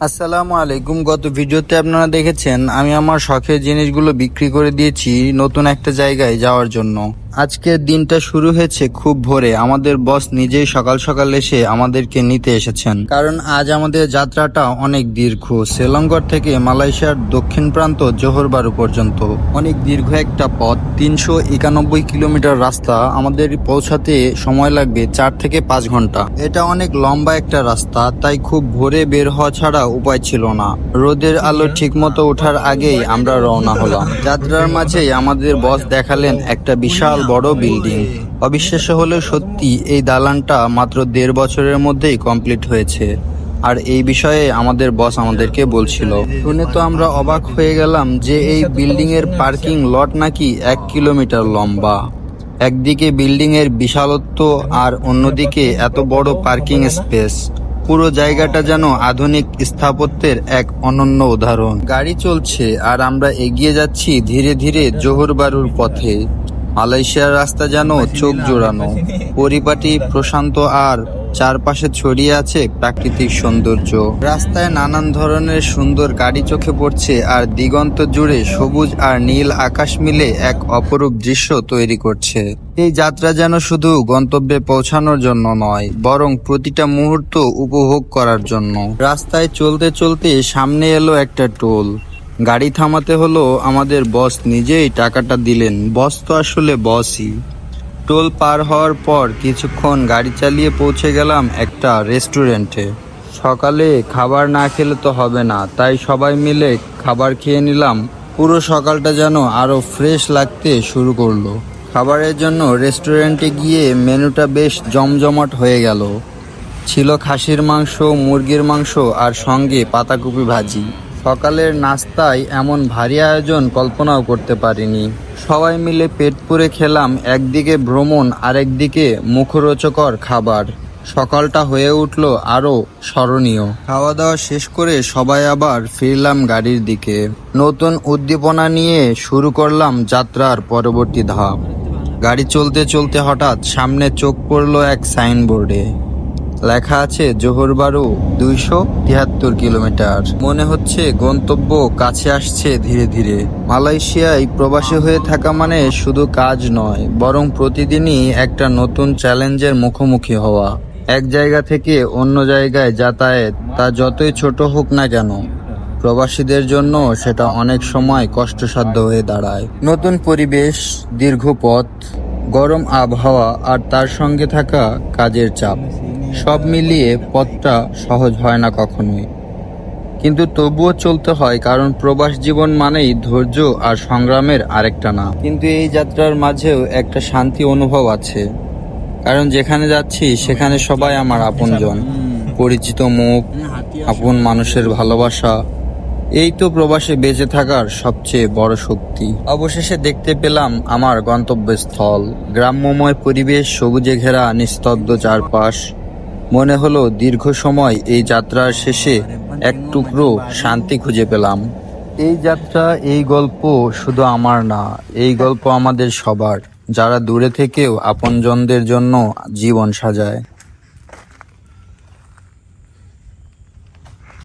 আসসালামু আলাইকুম। গত ভিডিওতে আপনারা দেখেছেন, আমি আমার শখের জিনিসগুলো বিক্রি করে দিয়েছি নতুন একটা জায়গায় যাওয়ার জন্য। আজকের দিনটা শুরু হয়েছে খুব ভোরে। আমাদের বস নিজেই সকাল সকাল এসে আমাদেরকে নিতে এসেছেন। কারণ আজ আমাদের যাত্রাটা অনেক দীর্ঘ। শ্রীলঙ্কর থেকে মালয়েশিয়ার দক্ষিণ প্রান্ত জোহরবারু পর্যন্ত। অনেক দীর্ঘ একটা পথ। তিনশো একানব্বই কিলোমিটার রাস্তা আমাদের পৌঁছাতে সময় লাগবে চার থেকে পাঁচ ঘণ্টা। এটা অনেক লম্বা একটা রাস্তা, তাই খুব ভোরে বের হওয়া ছাড়া উপায় ছিল না। রোদের আলো ঠিকমতো ওঠার আগেই আমরা রওনা হলাম। যাত্রার মাঝেই আমাদের বস দেখালেন একটা বিশাল বড় বিল্ডিং। অবিশ্বাস্য হলেও সত্যি এই দালানটা মাত্র দেড় বছরের মধ্যেই কমপ্লিট হয়েছে। আর এই বিষয়ে আমাদের বস আমাদেরকে বলছিল। শুনে তো আমরা অবাক হয়ে গেলাম যে এই বিল্ডিং এর পার্কিং লট নাকি এক কিলোমিটার লম্বা। একদিকে বিল্ডিং এর বিশালত্ব আর অন্যদিকে এত বড় পার্কিং স্পেস। পুরো জায়গাটা যেন আধুনিক স্থাপত্যের এক অনন্য উদাহরণ। গাড়ি চলছে আর আমরা এগিয়ে যাচ্ছি ধীরে ধীরে জোহরবারুর পথে। মালয়েশিয়ার রাস্তা যেন চোখ জোড়ানো। পরিপাটি, প্রশান্ত আর চারপাশে ছড়িয়ে আছে প্রাকৃতিক সৌন্দর্য। রাস্তায় নানান ধরনের সুন্দর গাড়ি চোখে পড়ছে আর দিগন্ত জুড়ে সবুজ আর নীল আকাশ মিলে এক অপরূপ দৃশ্য তৈরি করছে। এই যাত্রা যেন শুধু গন্তব্যে পৌঁছানোর জন্য নয়, বরং প্রতিটা মুহূর্ত উপভোগ করার জন্য। রাস্তায় চলতে চলতে সামনে এলো একটা টোল। গাড়ি থামাতে হলো আমাদের বস নিজেই টাকাটা দিলেন। বস তো আসলে বসই। টোল পার হওয়ার পর কিছুক্ষণ গাড়ি চালিয়ে পৌঁছে গেলাম একটা রেস্টুরেন্টে। সকালে খাবার না খেলে তো হবে না, তাই সবাই মিলে খাবার খেয়ে নিলাম। পুরো সকালটা যেন আরও ফ্রেশ লাগতে শুরু করল। খাবারের জন্য রেস্টুরেন্টে গিয়ে মেনুটা বেশ জমজমাট হয়ে গেল। ছিল খাসির মাংস, মুরগির মাংস আর সঙ্গে পাতাকপি ভাজি। সকালের নাস্তায় এমন ভারী আয়োজন কল্পনাও করতে পারিনি। সবাই মিলে পেট পুরে খেলাম একদিকে ভ্রমণ, আরেকদিকে মুখরোচকর খাবার। সকালটা হয়ে উঠল আরও স্মরণীয়। খাওয়া দাওয়া শেষ করে সবাই আবার ফিরলাম গাড়ির দিকে। নতুন উদ্দীপনা নিয়ে শুরু করলাম যাত্রার পরবর্তী ধাপ। গাড়ি চলতে চলতে হঠাৎ সামনে চোখ পড়ল এক সাইনবোর্ডে। লেখা আছে জোহরবারু দুইশো তিয়াত্তর কিলোমিটার। মনে হচ্ছে গন্তব্য কাছে আসছে ধীরে ধীরে। মালয়েশিয়ায় প্রবাসী হয়ে থাকা মানে শুধু কাজ নয়, বরং প্রতিদিনই একটা নতুন চ্যালেঞ্জের মুখোমুখি হওয়া। এক জায়গা থেকে অন্য জায়গায় যাতায়াত, তা যতই ছোট হোক না কেন, প্রবাসীদের জন্য সেটা অনেক সময় কষ্টসাধ্য হয়ে দাঁড়ায়। নতুন পরিবেশ, দীর্ঘ পথ গরম আবহাওয়া আর তার সঙ্গে থাকা কাজের চাপ। সব মিলিয়ে পথটা সহজ হয় না কখনোই। কিন্তু তবুও চলতে হয়, কারণ প্রবাস জীবন মানেই ধৈর্য আর সংগ্রামের আরেকটা না কিন্তু এই যাত্রার মাঝেও একটা শান্তি অনুভব আছে। কারণ যেখানে যাচ্ছি, সেখানে সবাই আমার আপনজন। পরিচিত মুখ, আপন মানুষের ভালোবাসা এই তো প্রবাসে বেঁচে থাকার সবচেয়ে বড় শক্তি। অবশেষে দেখতে পেলাম আমার গন্তব্যস্থল। গ্রাম্যময় পরিবেশ, সবুজে ঘেরা, নিস্তব্ধ চারপাশ। মনে হলো দীর্ঘ সময় এই যাত্রার শেষে এক টুকরো শান্তি খুঁজে পেলাম। এই যাত্রা, এই গল্প শুধু আমার না, এই গল্প আমাদের সবার, যারা দূরে থেকেও আপনজনদের জন্য জীবন সাজায়।